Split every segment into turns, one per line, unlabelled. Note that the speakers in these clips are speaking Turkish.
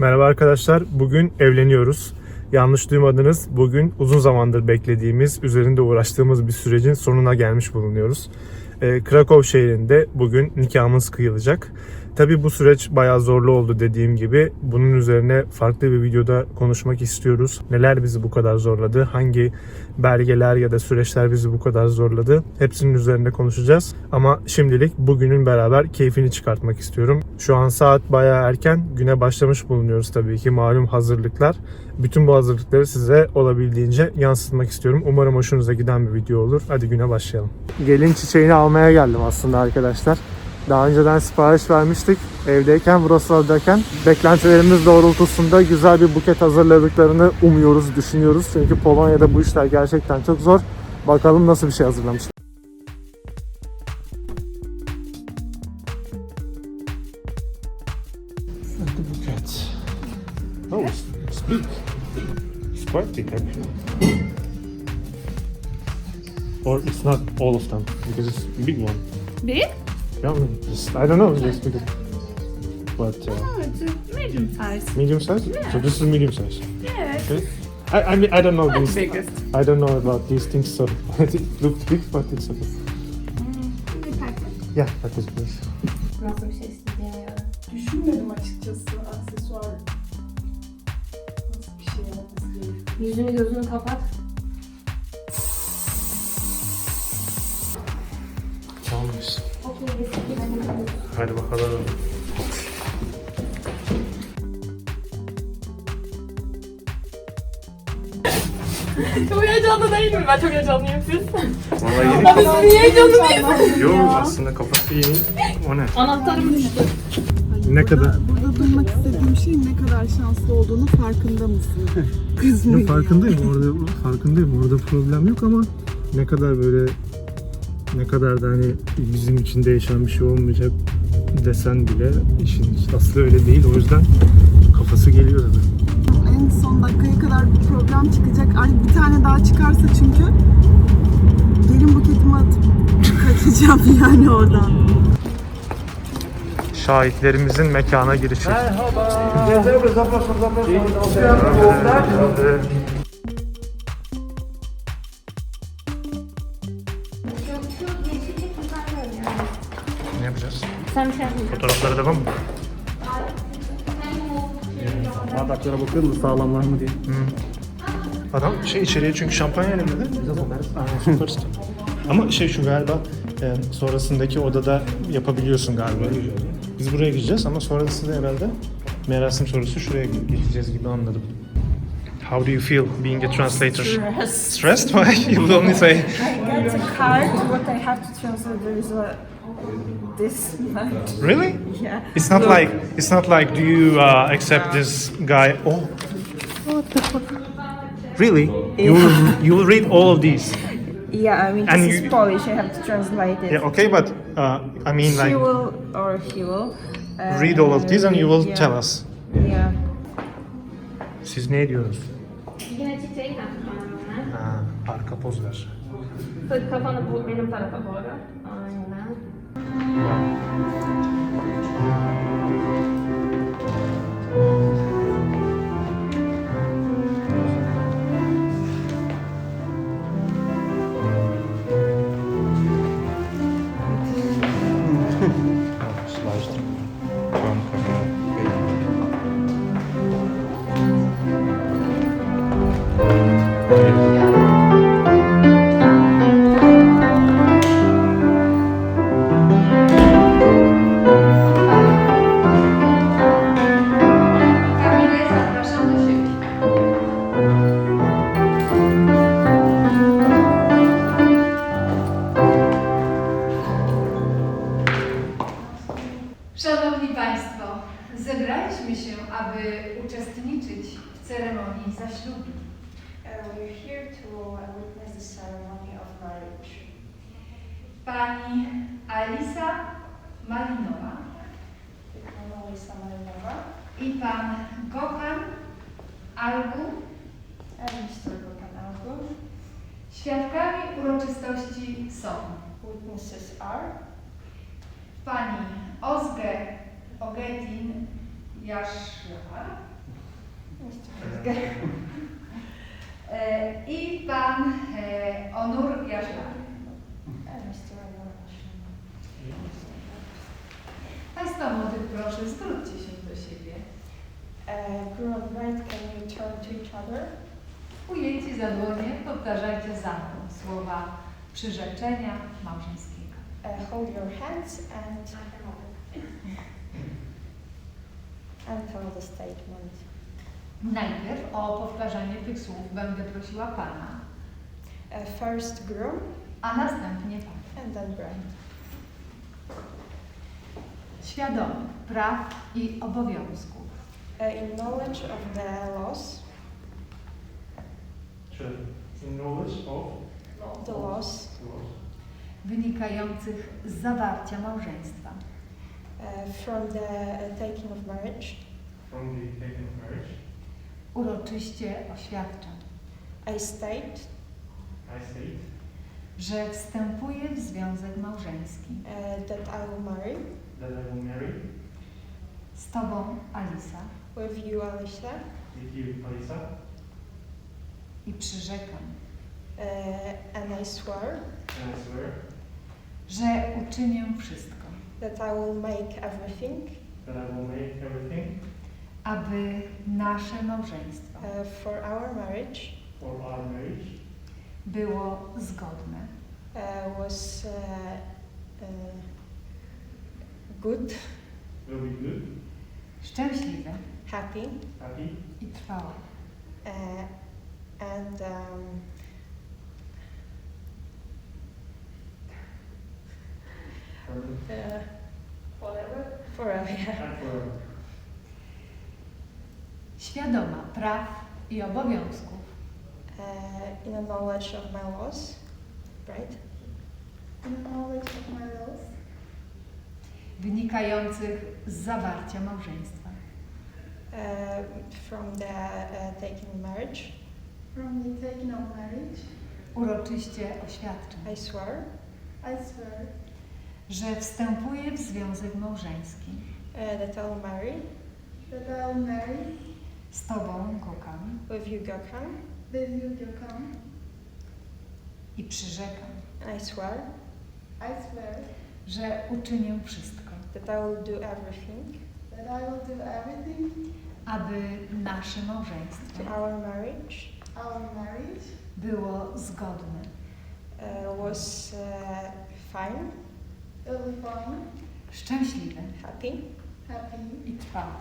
Merhaba arkadaşlar. Bugün evleniyoruz. Yanlış duymadınız. Bugün uzun zamandır beklediğimiz, üzerinde uğraştığımız bir sürecin sonuna gelmiş bulunuyoruz. Ee, Krakow şehrinde bugün nikahımız kıyılacak. Tabi bu süreç bayağı zorlu oldu dediğim gibi. Bunun üzerine farklı bir videoda konuşmak istiyoruz. Neler bizi bu kadar zorladı? Hangi belgeler ya da süreçler bizi bu kadar zorladı? Hepsinin üzerinde konuşacağız. Ama şimdilik bugünün beraber keyfini çıkartmak istiyorum. Şu an saat bayağı erken. Güne başlamış bulunuyoruz tabii ki. Malum hazırlıklar. Bütün bu hazırlıkları size olabildiğince yansıtmak istiyorum. Umarım hoşunuza giden bir video olur. Hadi güne başlayalım. Gelin çiçeğini almaya geldim aslında arkadaşlar. Daha önceden sipariş vermiştik. Evdeyken, Wrocław'dayken beklentilerimiz doğrultusunda güzel bir buket hazırladıklarını umuyoruz, düşünüyoruz. Çünkü Polonya'da bu işler gerçekten çok zor. Bakalım nasıl bir şey hazırlamış. The buket. Oh, it's, it's big. It's quite big actually. Or it's not all of them because it's a big one.
Big?
Mean, just, I don't know, just because. But uh,
Oh, it's a medium size.
medium size.
Yeah.
So this is medium size.
Yeah, it's
Okay. I, I mean I don't know
not
these.
biggest.
I don't know about these things, so it looks big, but it's okay. Yeah, that is please.
Nasıl bir şey istediğine göre.
Düşünmedim açıkçası aksesuar nasıl bir şey olması gerekiyor.
Yüzünü gözünü kapat.
Tamamız. Hadi bakalım.
Çok heyecanlı değil mi? Ben çok heyecanlıyım siz.
Vallahi yeni.
Abi siz niye heyecanlı değilsiniz?
Yok aslında kafası iyi. O ne?
Anahtarım düştü.
Ne kadar?
Burada duymak istediğim şey ne kadar şanslı olduğunu farkında mısın? Kızmayın.
Yok, farkındayım orada farkındayım orada problem yok ama ne kadar böyle ne kadar da hani bizim için değişen bir şey olmayacak desen bile işin aslı öyle değil o yüzden kafası geliyor tabii.
En son dakikaya kadar bir problem çıkacak. Ay bir tane daha çıkarsa çünkü gelin buketimi atıp kaçacağım yani oradan.
Şahitlerimizin mekana girişi. Ne
Sen bir şey yapma.
Fotoğraflara devam mı?
Bardaklara bakıyor musun sağlamlar mı diye.
Adam şey içeriye çünkü şampanya ile dedi. Aynen sokarız. Ama şey şu galiba e, sonrasındaki odada yapabiliyorsun galiba. Biz buraya gideceğiz ama sonrasında herhalde merasim sorusu şuraya geçeceğiz gibi anladım. How do you feel being a translator?
Stress.
Stressed? Why? You will only say
I get a card, what I have to translate there is a this much.
Really?
Yeah.
It's not like it's not like do you uh, accept this guy? Oh. Really? You will you will read all of these?
Yeah, I mean
And
this
you-
is Polish, I have to translate it.
Yeah, okay, but uh, I mean
She
like
will or he will uh,
read all of these and you will
yeah.
tell us.
Yeah.
Siz ne diyorsunuz?
Yine çiçeği yaptım.
Ha, arka poz ver.
Tut kafanı bu benim tarafa doğru. Aynen.
Thank you. Samanowa
i pan Gopan Algu,
Ernesto Gopan Algu,
świadkami uroczystości są
Witnesses are
pani Ozge Ogedin Jaszlar e, i pan e, Onur Jaszlar. Państwo młodych, proszę, zwróćcie się do siebie.
Uh, group of right, can you turn to each other?
Ujęci za dłonie, powtarzajcie za mną słowa przyrzeczenia małżeńskiego.
Uh, hold your hands and and tell the statement.
Najpierw o powtarzanie tych słów będę prosiła Pana,
Uh, first groom
a następnie Pan.
and then bride.
Świadomy praw i obowiązków.
In knowledge of the laws,
In knowledge of?
The laws.
Wynikających z zawarcia małżeństwa.
uh, from the uh, taking of marriage,
from the taking of marriage,
Uroczyście oświadczam,
I state
I state
że wstępuję w związek małżeński.
uh, that I will marry
that I will marry.
Z Tobą, Alisa,
with you, Alicia,
with you, Alisa,
i przyrzekam,
uh, and I swear
and I swear
że uczynię wszystko,
that I will make everything
that I will make everything
aby nasze małżeństwo
uh, for our marriage
for our marriage
było zgodne,
uh, was uh, uh, good,
will be good,
szczęśliwe
happy,
happy,
i trwałe.
uh, and um, uh, forever. Forever, yeah.
and forever.
Świadoma praw i obowiązków
Uh, in the knowledge of my laws, right?
in the knowledge of my laws,
wynikających z zawarcia małżeństwa.
Uh, from the uh, taking marriage,
from the taking of marriage,
Uroczyście oświadczam,
I swear.
I swear
że wstępuję w związek małżeński.
Uh, that I will marry.
that I will marry
z Tobą, Gokam,
with you, Gökhan,
with you, Gökhan.
i przyrzekam,
I swear.
I swear
że uczynię wszystko,
that I will do everything
that I will do everything
aby nasze małżeństwo
our marriage
our marriage
było zgodne,
uh, was uh, fine,
will be fine,
szczęśliwe
happy,
happy,
i trwałe.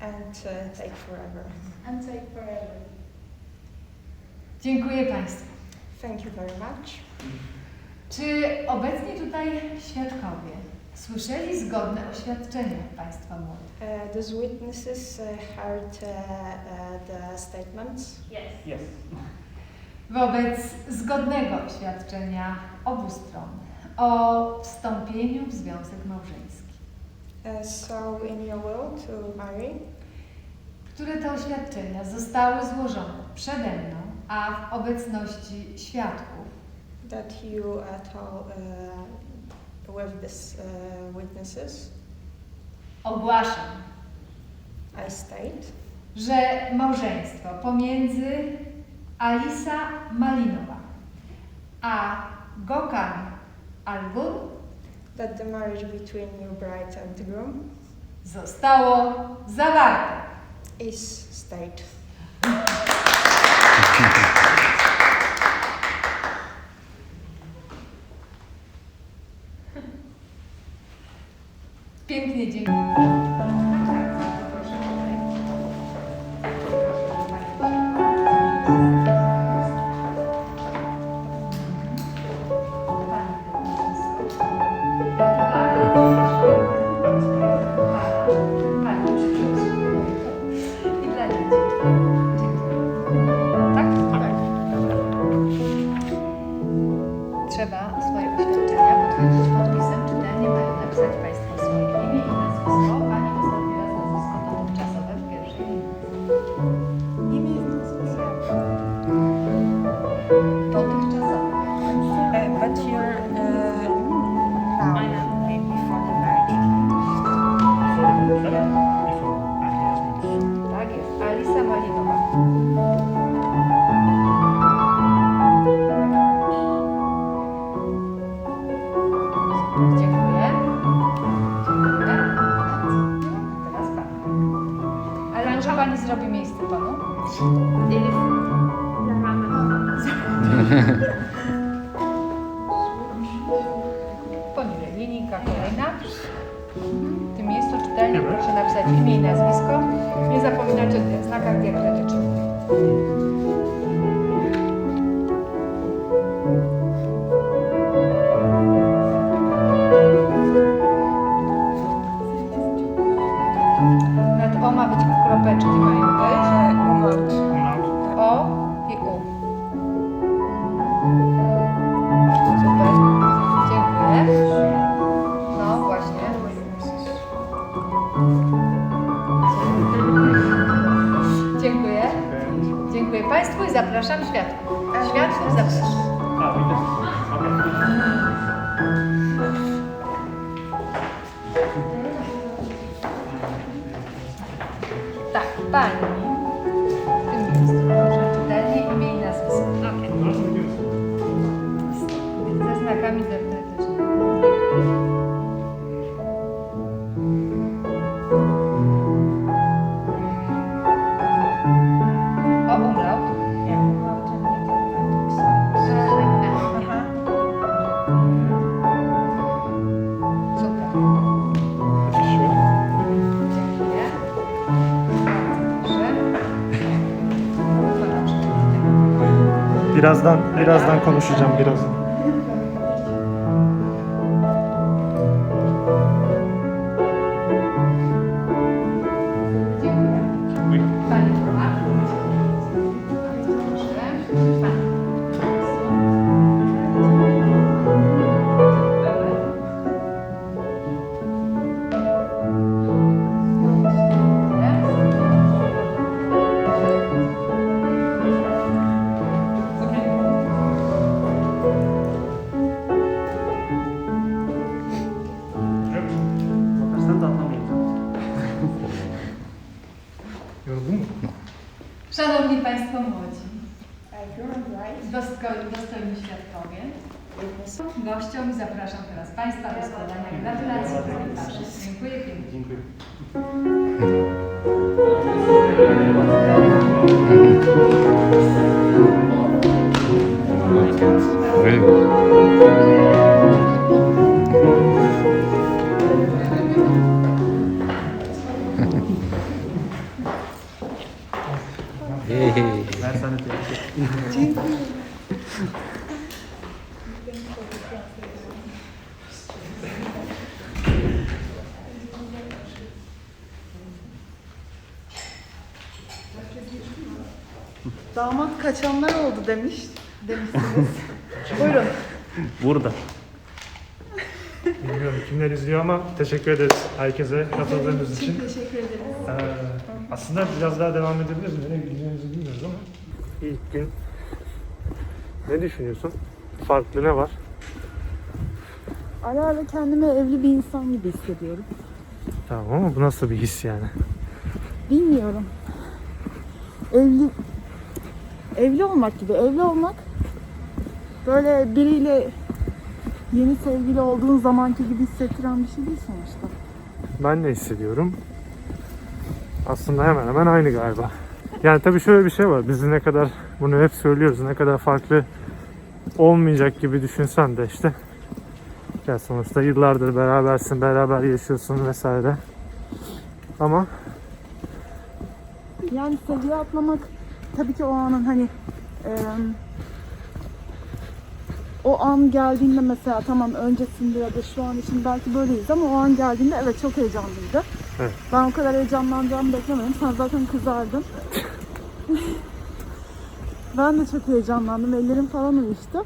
and uh, take forever.
and take forever.
Dziękuję Państwu.
Thank you very much.
Czy obecni tutaj świadkowie słyszeli zgodne oświadczenia Państwa młodych?
Uh, those witnesses uh, heard uh, uh, the statements.
Yes.
Wobec zgodnego oświadczenia obu stron o wstąpieniu w związek małżeński,
Uh, so, in your will to marry,
które to oświadczenia zostały złożone przede mną, a w obecności świadków,
that you uh, told uh, with these uh, witnesses,
ogłaszam,
I state
że małżeństwo pomiędzy Alisa Malinowa a Gokan Algun
that the marriage between your bride and groom
zostało zawarte.
is state.
边听边. Może pani zrobi miejsce panu? Poniżej linijka kolejna. W tym miejscu czytelnie proszę napisać imię i nazwisko. Nie zapominać o znakach diakrytycznych. but to the
Birazdan birazdan konuşacağım birazdan.
Szanowni Państwo młodzi, dostojni, dostojni świadkowie, gościom zapraszam teraz Państwa do składania gratulacji i komentarzy. Dziękuję pięknie.
Dziękuję.
Damat kaçanlar oldu demiş. Demişsiniz. Buyurun.
Burada.
Bilmiyorum kimler izliyor ama teşekkür ederiz herkese katıldığınız için.
Teşekkür ederiz.
Ee, aslında biraz daha devam edebiliriz. Nereye gideceğimizi bilmiyoruz ama. İlk gün ne düşünüyorsun? Farklı ne var?
Ara ara kendimi evli bir insan gibi hissediyorum.
Tamam ama bu nasıl bir his yani?
Bilmiyorum. Evli evli olmak gibi. Evli olmak böyle biriyle yeni sevgili olduğun zamanki gibi hissettiren bir şey değil sonuçta.
Ben ne hissediyorum? Aslında hemen hemen aynı galiba. Yani tabii şöyle bir şey var. Biz ne kadar bunu hep söylüyoruz. Ne kadar farklı olmayacak gibi düşünsen de işte ya sonuçta yıllardır berabersin, beraber yaşıyorsun vesaire. Ama
Yani seviye atlamak tabii ki o anın hani eee, o an geldiğinde mesela tamam öncesinde ya da şu an için belki böyleyiz ama o an geldiğinde evet çok heyecanlıydı.
Evet.
Ben o kadar heyecanlanacağımı beklemedim. Sen zaten kızardın. ben de çok heyecanlandım. Ellerim falan uyuştu.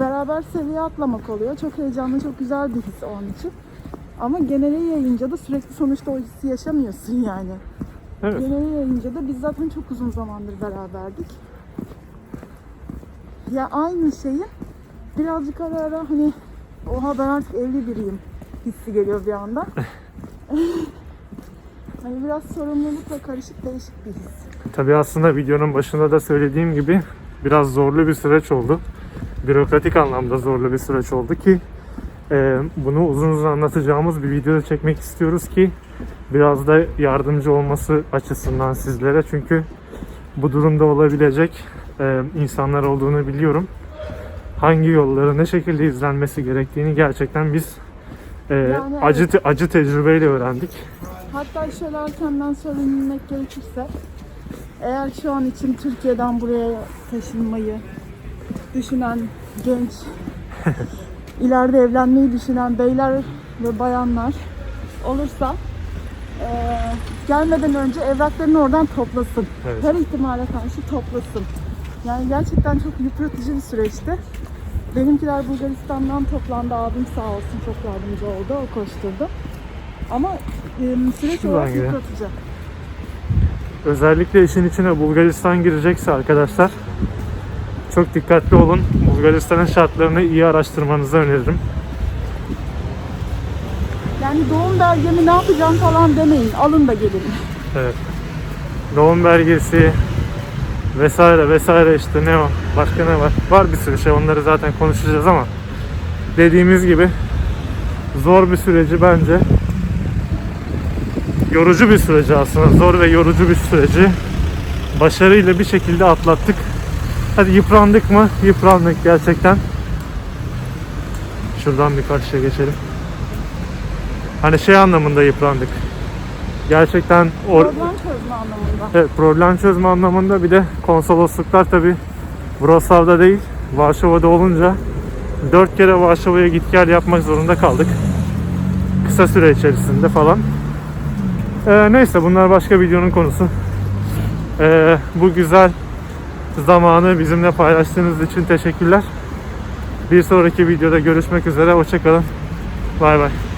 Beraber seviye atlamak oluyor. Çok heyecanlı, çok güzel bir his o an için. Ama genele yayınca da sürekli sonuçta o hissi yaşamıyorsun yani.
Evet.
Genel yayınca da biz zaten çok uzun zamandır beraberdik. Ya aynı şeyi birazcık ara ara hani oha ben artık evli biriyim hissi geliyor bir anda. hani biraz sorumlulukla karışık değişik bir his.
Tabii aslında videonun başında da söylediğim gibi biraz zorlu bir süreç oldu. Bürokratik anlamda zorlu bir süreç oldu ki Ee, bunu uzun uzun anlatacağımız bir videoda çekmek istiyoruz ki biraz da yardımcı olması açısından sizlere. Çünkü bu durumda olabilecek e, insanlar olduğunu biliyorum. Hangi yolları ne şekilde izlenmesi gerektiğini gerçekten biz e,
Yani
acı te- acı tecrübeyle öğrendik.
Hatta şöyle erkenden söylemek gerekirse eğer şu an için Türkiye'den buraya taşınmayı düşünen genç ileride evlenmeyi düşünen beyler ve bayanlar olursa eee, gelmeden önce evraklarını oradan toplasın.
Evet.
Her ihtimale karşı toplasın. Yani gerçekten çok yıpratıcı bir süreçti. Benimkiler Bulgaristan'dan toplandı. Abim sağ olsun çok yardımcı oldu. O koşturdu. Ama e, süreç
Şuradan
olarak
gidelim.
yıpratıcı.
Özellikle işin içine Bulgaristan girecekse arkadaşlar çok dikkatli olun. Bulgaristan'ın şartlarını iyi araştırmanızı öneririm.
Yani doğum belgemi ne yapacağım falan demeyin. Alın da gelin.
Evet. Doğum belgesi vesaire vesaire işte ne o başka ne var? Var bir sürü şey onları zaten konuşacağız ama dediğimiz gibi zor bir süreci bence yorucu bir süreci aslında zor ve yorucu bir süreci başarıyla bir şekilde atlattık. Hadi yıprandık mı? Yıprandık gerçekten. Şuradan bir karşıya geçelim. Hani şey anlamında yıprandık. Gerçekten or-
Problem çözme anlamında.
Evet, problem çözme anlamında bir de konsolosluklar tabi Wrocław'da değil Varşova'da olunca 4 kere Varşova'ya git gel yapmak zorunda kaldık. Kısa süre içerisinde falan. Ee, neyse bunlar başka videonun konusu. Ee, bu güzel zamanı bizimle paylaştığınız için teşekkürler. Bir sonraki videoda görüşmek üzere. Hoşçakalın. Bay bay.